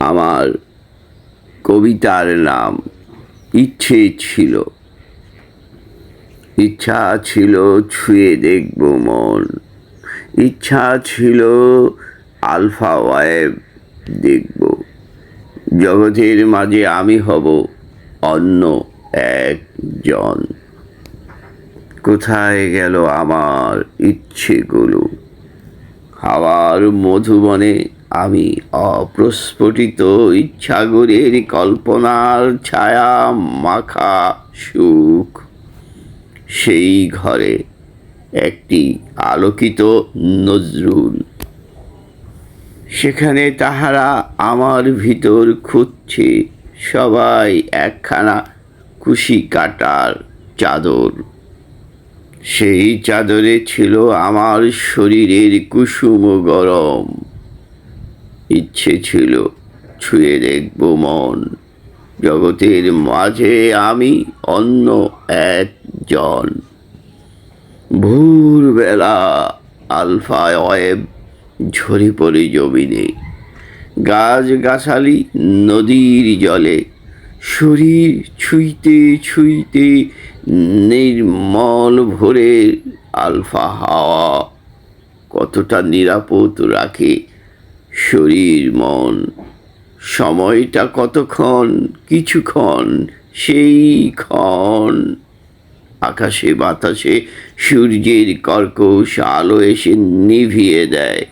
আমার কবিতার নাম ইচ্ছে ছিল। ইচ্ছা ছিল ছুঁয়ে দেখব মন। ইচ্ছা ছিল আলফা ওয়েব দেখব। জগতের মাঝে আমি হব অন্য একজন। কোথায় গেল আমার ইচ্ছেগুলো? হাওয়ার মধুবনে আমি অপ্রস্ফুটিত ইচ্ছাগুলির কল্পনার ছায়া মাখা সুখ। সেই ঘরে একটি আলোকিত নজরুল। সেখানে তাহারা আমার ভিতর খুঁজছে, সবাই একখানা কুশি কাটার চাদর। সেই চাদরে ছিল আমার শরীরের কুসুম গরম। ইচ্ছে ছিল ছুঁয়ে দেখব মন। জগতের মাঝে আমি অন্য একজন। ভোরবেলা আলফা ওয়েব ঝরে পড়ে জমিনে। গাছ গাছালি নদীর জলে শরীর ছুঁইতে ছুঁইতে নির্মল ভোরে আলফা হাওয়া কতটা নিরাপদ রাখে শরীর, মন, সময়টা কতক্ষণ, কিছুক্ষণ, সেই ক্ষণ। আকাশে, বাতাসে, সূর্যের কর্কশ আলো এসে নিভিয়ে দেয়।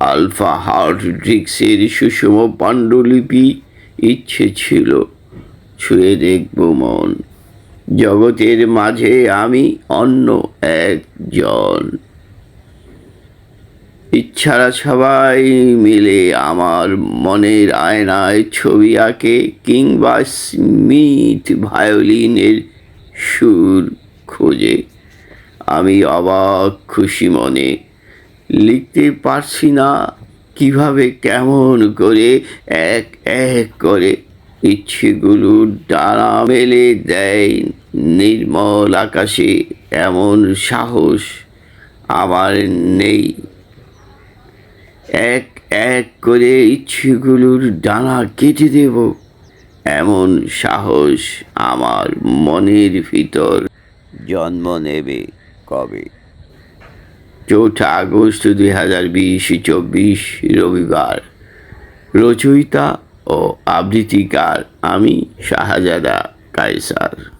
আলফা হার্ট ড্রিক্সের সুষম পাণ্ডুলিপি ইচ্ছে ছিল, ছুঁয়ে দেখব মন। জগতের মাঝে আমি অন্য একজন। ইচ্ছারা সবাই মিলে আমার মনের আয়নায় ছবি আঁকে কিংবা স্মিথ ভায়োলিনের সুর খোঁজে। আমি অবাক খুশি মনে। লিখতে পারছি না কীভাবে কেমন করে এক এক করে ইচ্ছেগুলো ডানা মেলে দেয় নির্মল আকাশে। এমন সাহস আমার নেই। এক এক করে ইচ্ছেগুলোর ডানা কেটে দেব। এমন সাহস আমার মনের ভিতর জন্ম নেবে কবে? চৌঠা আগস্ট দুই হাজার বিশ, চব্বিশ, রবিবার। রচয়িতা ও আবৃত্তিকার আমি শাহজাদা কায়সার।